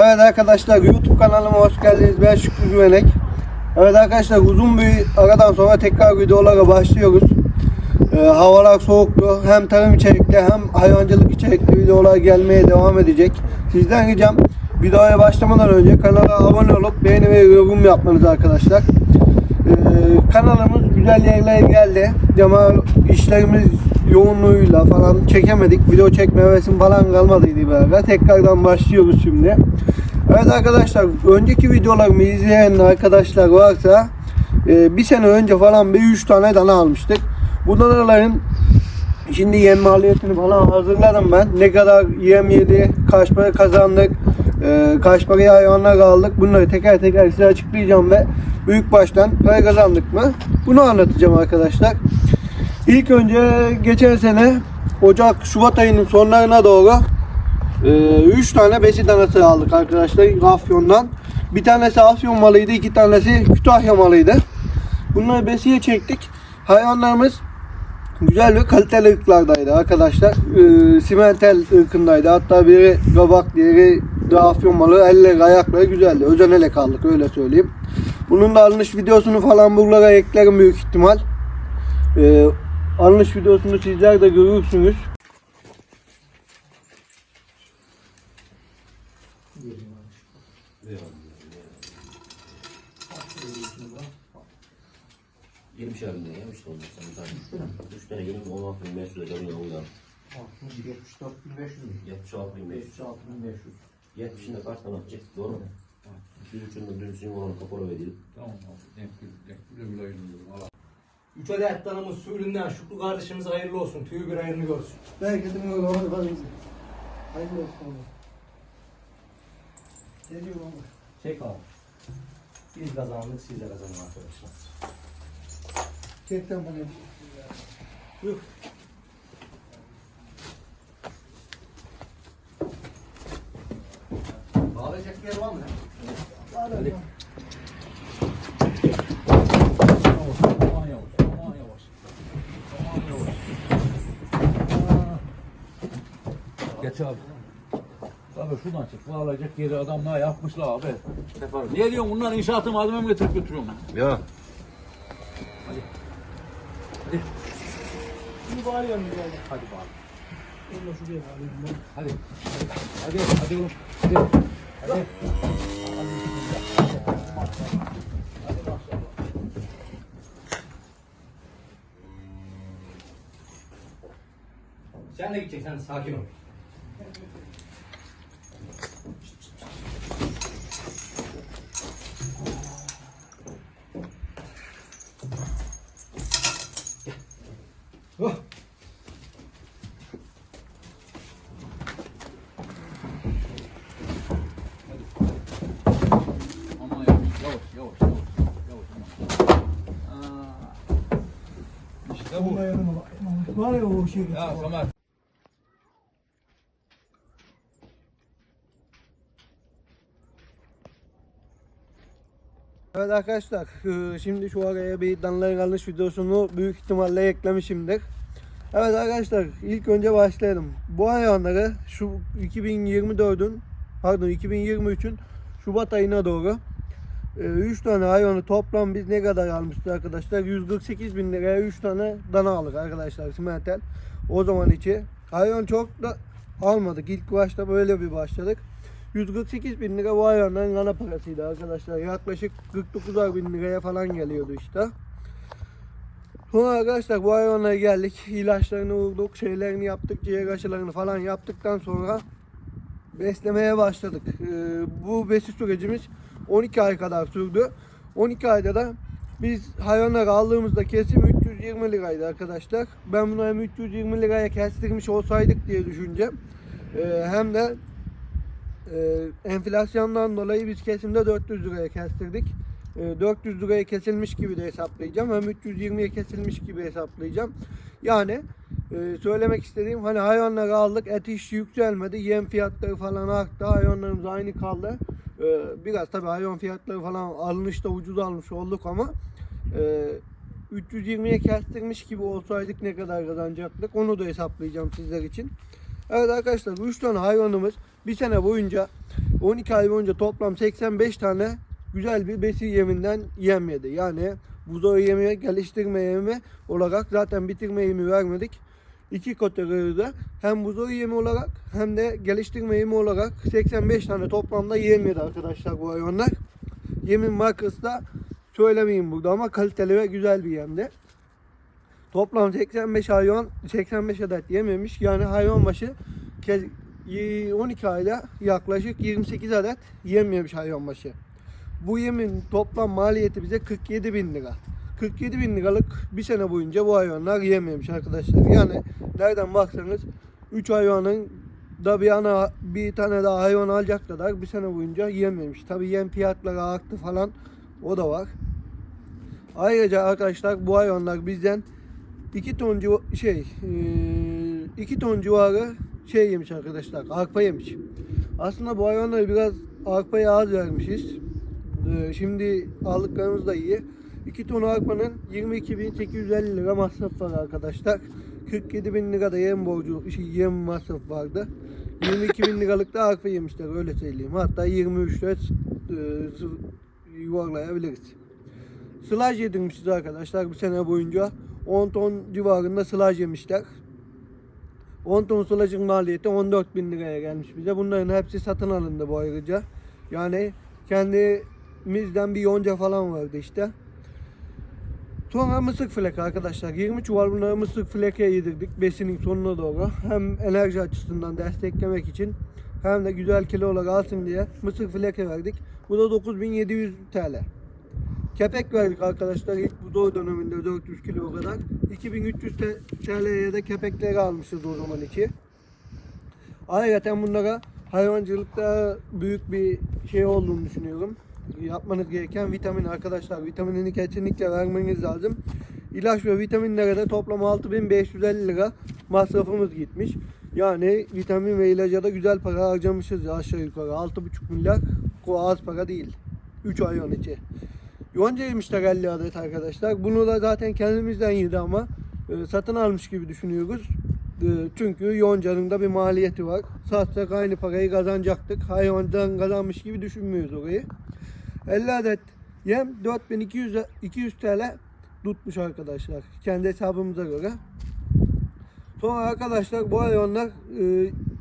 Evet arkadaşlar YouTube kanalıma hoş geldiniz. Ben Şükrü Güvenek. Evet arkadaşlar uzun bir aradan sonra tekrar videolara başlıyoruz. Ee, havalar soğuktu. Hem tarım içerikli hem hayvancılık içerikli videolar gelmeye devam edecek. Sizden ricam videoya başlamadan önce kanala abone olup beğeni ve yorum yapmanız arkadaşlar. Ee, kanalımız güzel yerlere geldi. Ama işlerimiz yoğunluğuyla falan çekemedik. Video çekme hevesim falan kalmadıydı beraber. Tekrardan başlıyoruz şimdi. Evet arkadaşlar önceki videolarımı izleyen arkadaşlar varsa e, bir sene önce falan bir 3 tane dana almıştık. Bu danaların Şimdi yem maliyetini falan hazırladım ben. Ne kadar yem yedi, kaç para kazandık, e, kaç paraya hayvanlar aldık. Bunları teker teker size açıklayacağım ve büyük baştan para kazandık mı? Bunu anlatacağım arkadaşlar. İlk önce geçen sene Ocak, Şubat ayının sonlarına doğru 3 tane besi danası aldık arkadaşlar Afyon'dan. Bir tanesi Afyon malıydı, iki tanesi Kütahya malıydı. Bunları besiye çektik. Hayvanlarımız güzel ve kaliteli ırklardaydı arkadaşlar. Ee, simentel ırkındaydı. Hatta biri kabak, diğeri de afyon malı. Elleri, ayakları güzeldi. Özenele kaldık öyle söyleyeyim. Bunun da alınış videosunu falan buralara eklerim büyük ihtimal. Ee, alınış videosunu sizler de görürsünüz. Ya işte onlar sen sen. Üç tane on altı bin beş yüz lira uyar. 74.500 Yetmiş altı bin beş yüz. 76.500 Yetmişinde kaç tane atacak doğru mu? Bir buçuğunda dün sizin olan kapora verdi. Tamam abi. Denk denk. Güle güle oynayalım. Üç adet danamız suyundan Şükrü kardeşimiz hayırlı olsun. Tüyü bir hayırını görsün. Bereketim öyle hadi hadi. Hayırlı olsun oğlum. Ne diyor baba? Çek abi. Biz kazandık, siz de kazanın arkadaşlar. Çekten bana. Buyur. Bağlayacak bir yer var mı? Hadi. Geç abi. Abi şuradan çık. Bağlayacak yeri adamlar yapmışlar abi. Efendim. Ne diyorsun bunlar inşaatı malzeme mi getirip götürüyorsun lan? Ya. Bunu bağlayalım bir yerde. Hadi bağla. Onu da şuraya bağlayayım ben. Hadi. Hadi. Hadi. Hadi oğlum. Hadi. Hadi. Sen de gideceksin, sen de sakin ol. Şey. Ya Samer. Evet arkadaşlar e, şimdi şu araya bir danların alış videosunu büyük ihtimalle eklemişimdir. Evet arkadaşlar ilk önce başlayalım. Bu hayvanları şu 2024'ün pardon 2023'ün Şubat ayına doğru 3 tane hayvanı toplam biz ne kadar almıştık arkadaşlar? 148 bin liraya 3 tane dana aldık arkadaşlar simentel. O zaman içi. Hayvan çok da almadık. İlk başta böyle bir başladık. 148 bin lira bu hayvanların ana parasıydı arkadaşlar. Yaklaşık 49 bin liraya falan geliyordu işte. Sonra arkadaşlar bu hayvanlara geldik. İlaçlarını vurduk, şeylerini yaptık, ciğer aşılarını falan yaptıktan sonra beslemeye başladık. Ee, bu besi sürecimiz 12 ay kadar sürdü. 12 ayda da biz hayvanları aldığımızda kesim 320 liraydı arkadaşlar. Ben bunu hem 320 liraya kestirmiş olsaydık diye düşüneceğim. Ee, hem de e, enflasyondan dolayı biz kesimde 400 liraya kestirdik. E, 400 liraya kesilmiş gibi de hesaplayacağım. Hem 320'ye kesilmiş gibi hesaplayacağım. Yani e, söylemek istediğim hani hayvanları aldık et hiç yükselmedi. Yem fiyatları falan arttı. Hayvanlarımız aynı kaldı. E, biraz tabii hayvan fiyatları falan alınışta ucuz almış olduk ama e, 320'ye kestirmiş gibi olsaydık ne kadar kazanacaktık onu da hesaplayacağım sizler için. Evet arkadaşlar 3 tane hayvanımız bir sene boyunca 12 ay boyunca toplam 85 tane güzel bir besi yeminden yem yedi. Yani buzoyu yemi, geliştirme yemi olarak zaten bitirme yemi vermedik. İki kategoride hem buzoyu yemi olarak hem de geliştirme yemi olarak 85 tane toplamda yem yedi arkadaşlar bu hayvanlar. Yemin markası da söylemeyeyim burada ama kaliteli ve güzel bir yemdi. Toplam 85 hayvan 85 adet yememiş. Yani hayvan başı ke- y- 12 ayda yaklaşık 28 adet yem yemiş hayvan başı. Bu yemin toplam maliyeti bize 47 bin lira. 47 bin liralık bir sene boyunca bu hayvanlar yem yemiş arkadaşlar. Yani nereden baksanız 3 hayvanın da bir ana bir tane daha hayvan alacak kadar bir sene boyunca yem yemiş. Tabi yem fiyatları arttı falan o da var. Ayrıca arkadaşlar bu hayvanlar bizden 2 ton şey 2 ton civarı şey yemiş arkadaşlar arpa yemiş. Aslında bu hayvanlara biraz arpaya az vermişiz. Şimdi aldıklarımız da iyi. 2 ton arpanın 22.850 lira masraf var arkadaşlar. 47 bin lira da yem borcu, şey, yem masraf vardı. 22 bin liralık da arpa yemişler öyle söyleyeyim. Hatta 23 lira e, yuvarlayabiliriz. Sılaj yedirmişiz arkadaşlar bir sene boyunca. 10 ton civarında sılaj yemişler. 10 ton sılajın maliyeti 14 bin liraya gelmiş bize. Bunların hepsi satın alındı bu ayrıca. Yani kendimizden bir yonca falan vardı işte. Sonra mısır fleki arkadaşlar. 20 çuval bunları mısır fleke yedirdik besinin sonuna doğru. Hem enerji açısından desteklemek için hem de güzel kilolar alsın diye mısır fleke verdik. Bu da 9700 TL. Kepek verdik arkadaşlar ilk bu zor döneminde 400 kilo kadar. 2300 T- TL'ye de kepekleri almışız o zaman iki. Ayrıca bunlara hayvancılıkta büyük bir şey olduğunu düşünüyorum. Yapmanız gereken vitamin arkadaşlar. Vitaminini kesinlikle vermeniz lazım. İlaç ve vitaminlere de toplam 6550 lira masrafımız gitmiş. Yani vitamin ve ilaca da güzel para harcamışız aşağı yukarı. 6,5 milyar az para değil. 3 hayvan içi. Yonca yemişler 50 adet arkadaşlar. Bunu da zaten kendimizden yedi ama e, satın almış gibi düşünüyoruz. E, çünkü yoncanın da bir maliyeti var. Satsak aynı parayı kazanacaktık. Hayvandan kazanmış gibi düşünmüyoruz orayı. 50 adet yem 4200 200 TL tutmuş arkadaşlar. Kendi hesabımıza göre. Sonra arkadaşlar bu hayvanlar e,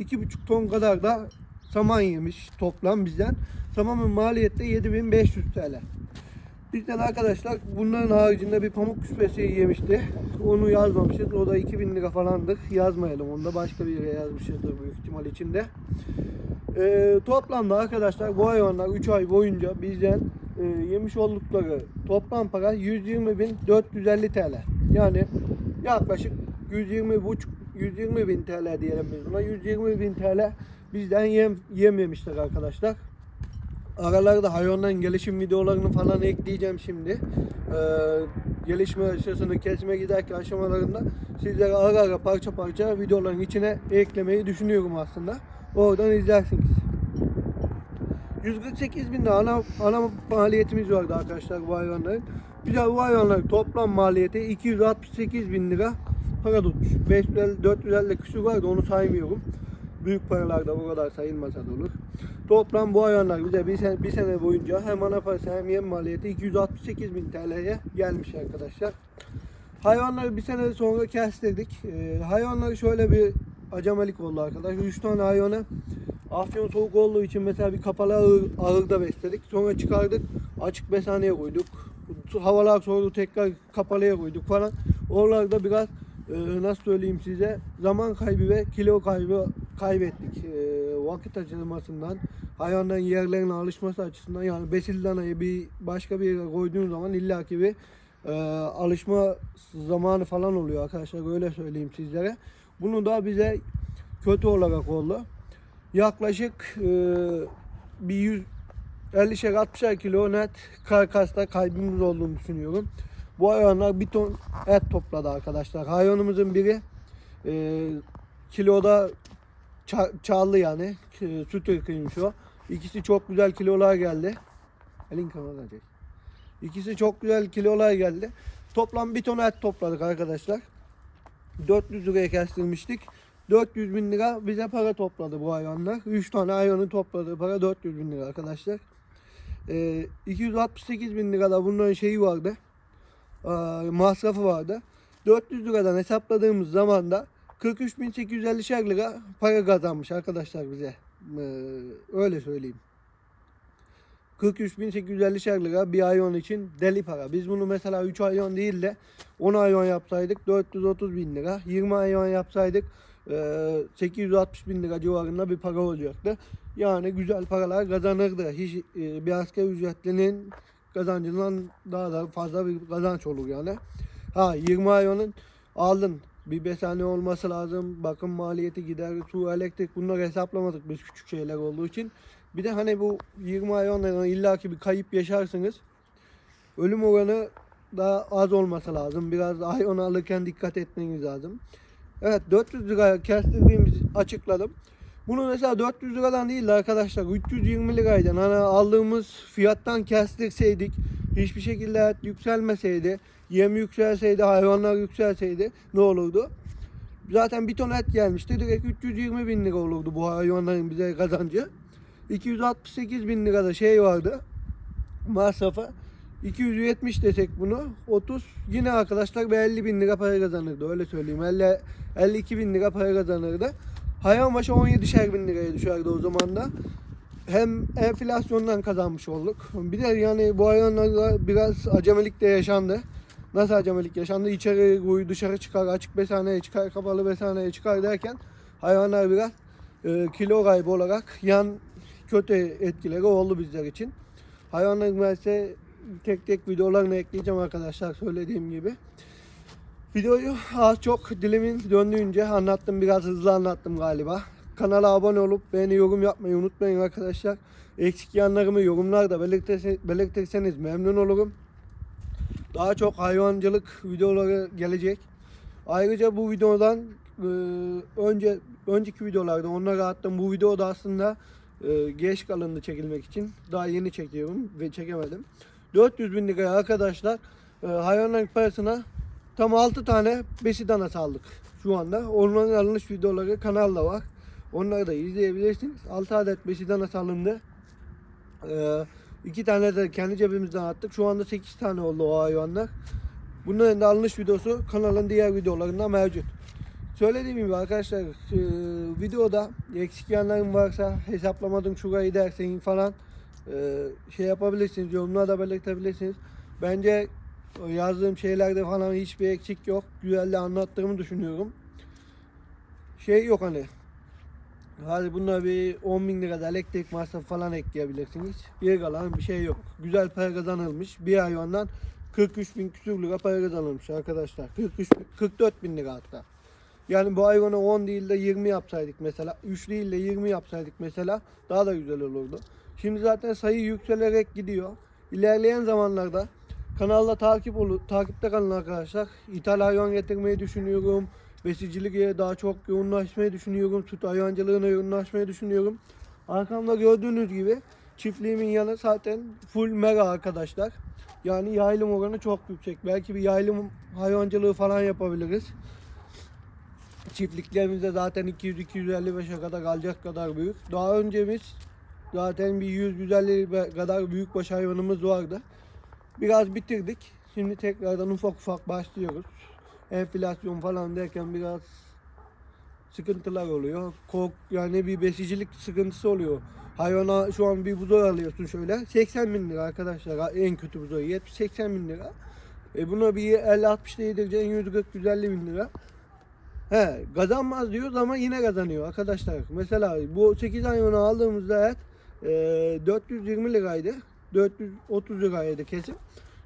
2,5 ton kadar da saman yemiş toplam bizden. Samanın maliyeti de 7500 TL. Bizden arkadaşlar bunların haricinde bir pamuk küspesi yemişti. Onu yazmamışız. O da 2000 lira falandır. Yazmayalım onu da başka bir yere yazmışızdır büyük ihtimal içinde. Ee, toplamda arkadaşlar bu hayvanlar 3 ay boyunca bizden e, yemiş oldukları toplam para 120.450 TL. Yani yaklaşık 120 buçuk 120 bin TL diyelim biz buna. 120 bin TL bizden yem, yem yemişler arkadaşlar. Aralarda hayvanların gelişim videolarını falan ekleyeceğim şimdi. Ee, gelişme aşamasını kesme giderken aşamalarında sizlere ara ara parça parça videoların içine eklemeyi düşünüyorum aslında. Oradan izlersiniz. 148 bin lira ana, ana maliyetimiz vardı arkadaşlar bu hayvanların. Bir de bu hayvanların toplam maliyeti 268 bin lira para tutmuş. 550, 450 küsur vardı onu saymıyorum. Büyük paralarda bu kadar sayılmasa da olur. Toplam bu hayvanlar bize bir sene, bir sene boyunca hem ana parası hem yem maliyeti 268 bin TL'ye gelmiş arkadaşlar. Hayvanları bir sene sonra kestirdik. Ee, hayvanları şöyle bir acemelik oldu arkadaşlar. 3 tane hayvanı afyon soğuk olduğu için mesela bir kapalı ağır, ağırda besledik. Sonra çıkardık açık beshaneye koyduk. Havalar soğudu tekrar kapalıya koyduk falan. Oralarda biraz e, nasıl söyleyeyim size zaman kaybı ve kilo kaybı kaybettik. E, vakit açılmasından hayvanların yerlerine alışması açısından yani besil danayı bir başka bir yere koyduğun zaman illaki bir e, alışma zamanı falan oluyor arkadaşlar öyle söyleyeyim sizlere. Bunu da bize kötü olarak oldu. Yaklaşık e, bir 100 50'şer 60'er kilo net karkasta kaybımız olduğunu düşünüyorum. Bu hayvanlar bir ton et topladı arkadaşlar. Hayvanımızın biri e, kiloda ça- çağlı yani. E, süt ırkıymış o. İkisi çok güzel kilolar geldi. Elin kamera çek. İkisi çok güzel kilolar geldi. Toplam bir ton et topladık arkadaşlar. 400 liraya kestirmiştik. 400 bin lira bize para topladı bu hayvanlar. 3 tane hayvanın topladığı para 400 bin lira arkadaşlar. Ee, 268 bin lirada bunların şeyi vardı. Ee, masrafı vardı. 400 liradan hesapladığımız zaman da 43.850 lira para kazanmış arkadaşlar bize. Ee, öyle söyleyeyim. 43.850 lira bir hayvan için deli para. Biz bunu mesela 3 hayvan değil de 10 hayvan yapsaydık 430 bin lira. 20 hayvan yapsaydık e, 860 bin lira civarında bir para olacaktı. Yani güzel paralar kazanırdı. Hiç e, bir asgari ücretlinin kazancından daha da fazla bir kazanç olur yani. Ha 20 hayvanın aldın. Bir besane olması lazım. Bakım maliyeti gider. Su, elektrik bunları hesaplamadık biz küçük şeyler olduğu için. Bir de hani bu 20 hayvanlardan illaki bir kayıp yaşarsınız. Ölüm oranı daha az olması lazım. Biraz hayvan alırken dikkat etmeniz lazım. Evet 400 liraya kestirdiğimizi açıkladım. Bunu mesela 400 liradan değil de arkadaşlar 320 liraydan hani aldığımız fiyattan kestirseydik hiçbir şekilde et yükselmeseydi yem yükselseydi hayvanlar yükselseydi ne olurdu? Zaten bir ton et gelmişti direkt 320 bin lira olurdu bu hayvanların bize kazancı. 268 bin lirada şey vardı masrafı. 270 desek bunu 30 yine arkadaşlar bir 50 bin lira para kazanırdı öyle söyleyeyim 50, 52 bin lira para kazanırdı. Hayvan başı 17'şer bin liraya düşerdi o zaman da. Hem enflasyondan kazanmış olduk. Bir de yani bu hayvanlarda biraz acemilik de yaşandı. Nasıl acemilik yaşandı? İçeri koyu dışarı çıkar, açık besaneye çıkar, kapalı besaneye çıkar derken hayvanlar biraz e, kilo kaybı olarak yan kötü etkileri oldu bizler için. Hayvanların ben size tek tek videolarını ekleyeceğim arkadaşlar söylediğim gibi. Videoyu az çok dilimin döndüğünce anlattım. Biraz hızlı anlattım galiba. Kanala abone olup beğeni yorum yapmayı unutmayın arkadaşlar. Eksik yanlarımı yorumlarda belirtirse- belirtirseniz memnun olurum. Daha çok hayvancılık videoları gelecek. Ayrıca bu videodan önce önceki videolarda onları attım. Bu videoda aslında e, geç kalındı çekilmek için. Daha yeni çekiyorum ve çekemedim. 400 bin liraya arkadaşlar e, parasına tam 6 tane besi danası aldık şu anda. Onların alınış videoları kanalda var. Onları da izleyebilirsiniz. 6 adet besi danası alındı. Ee, iki tane de kendi cebimizden attık. Şu anda 8 tane oldu o hayvanlar. Bunların da alınış videosu kanalın diğer videolarında mevcut. Söylediğim gibi arkadaşlar e, videoda eksik yanlarım varsa hesaplamadım şurayı dersin falan e, şey yapabilirsiniz. Yorumlarda belirtebilirsiniz. Bence yazdığım şeylerde falan hiçbir eksik yok. Güzel anlattığımı düşünüyorum. Şey yok hani Hadi buna bir 10 bin lira da elektrik masrafı falan ekleyebilirsiniz. Bir kalan bir şey yok. Güzel para kazanılmış. Bir hayvandan 43 bin küsür lira para kazanılmış arkadaşlar. 43, bin- 44 bin lira hatta. Yani bu hayvanı 10 değil de 20 yapsaydık mesela. 3 değil de 20 yapsaydık mesela daha da güzel olurdu. Şimdi zaten sayı yükselerek gidiyor. İlerleyen zamanlarda kanalda takip olu takipte kalın arkadaşlar. İthal hayvan getirmeyi düşünüyorum. Besiciliğe daha çok yoğunlaşmayı düşünüyorum. Süt hayvancılığına yoğunlaşmayı düşünüyorum. Arkamda gördüğünüz gibi çiftliğimin yanı zaten full mega arkadaşlar. Yani yaylım oranı çok yüksek. Belki bir yaylım hayvancılığı falan yapabiliriz. Çiftliklerimizde zaten 200-255'e kadar alacak kadar büyük. Daha önce biz zaten bir 100-150 kadar büyükbaş hayvanımız vardı. Biraz bitirdik. Şimdi tekrardan ufak ufak başlıyoruz. Enflasyon falan derken biraz sıkıntılar oluyor. Kork yani bir besicilik sıkıntısı oluyor. Hayvana şu an bir buzoy alıyorsun şöyle 80 bin lira arkadaşlar en kötü buzoy 70-80 bin lira. E buna bir 50-60 da yedireceksin 140-150 bin lira. He kazanmaz diyoruz ama yine kazanıyor arkadaşlar. Mesela bu 8 hayvanı aldığımızda et e, 420 liraydı. 430 liraydı kesim.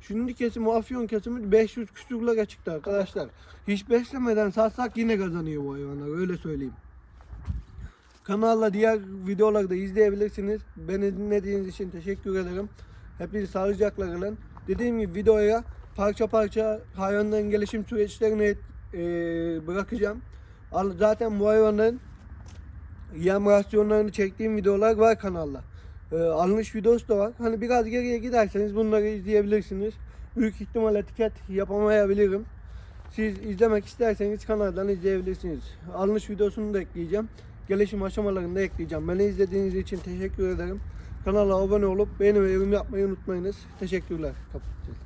Şimdi kesim afyon kesimi 500 küsür lira çıktı arkadaşlar. Hiç beslemeden satsak yine kazanıyor bu hayvanlar öyle söyleyeyim. Kanalla diğer videoları da izleyebilirsiniz. Beni dinlediğiniz için teşekkür ederim. Hepiniz sağlıcakla kalın. Dediğim gibi videoya parça parça hayvanların gelişim süreçlerini e, bırakacağım. Zaten bu hayvanların yem rasyonlarını çektiğim videolar var kanalda. Ee, alınış videosu da var. Hani biraz geriye giderseniz bunları izleyebilirsiniz. Büyük ihtimal etiket yapamayabilirim. Siz izlemek isterseniz kanaldan izleyebilirsiniz. Alınış videosunu da ekleyeceğim. Gelişim aşamalarını da ekleyeceğim. Beni izlediğiniz için teşekkür ederim. Kanala abone olup beğeni ve yorum yapmayı unutmayınız. Teşekkürler. Kapatıyorum.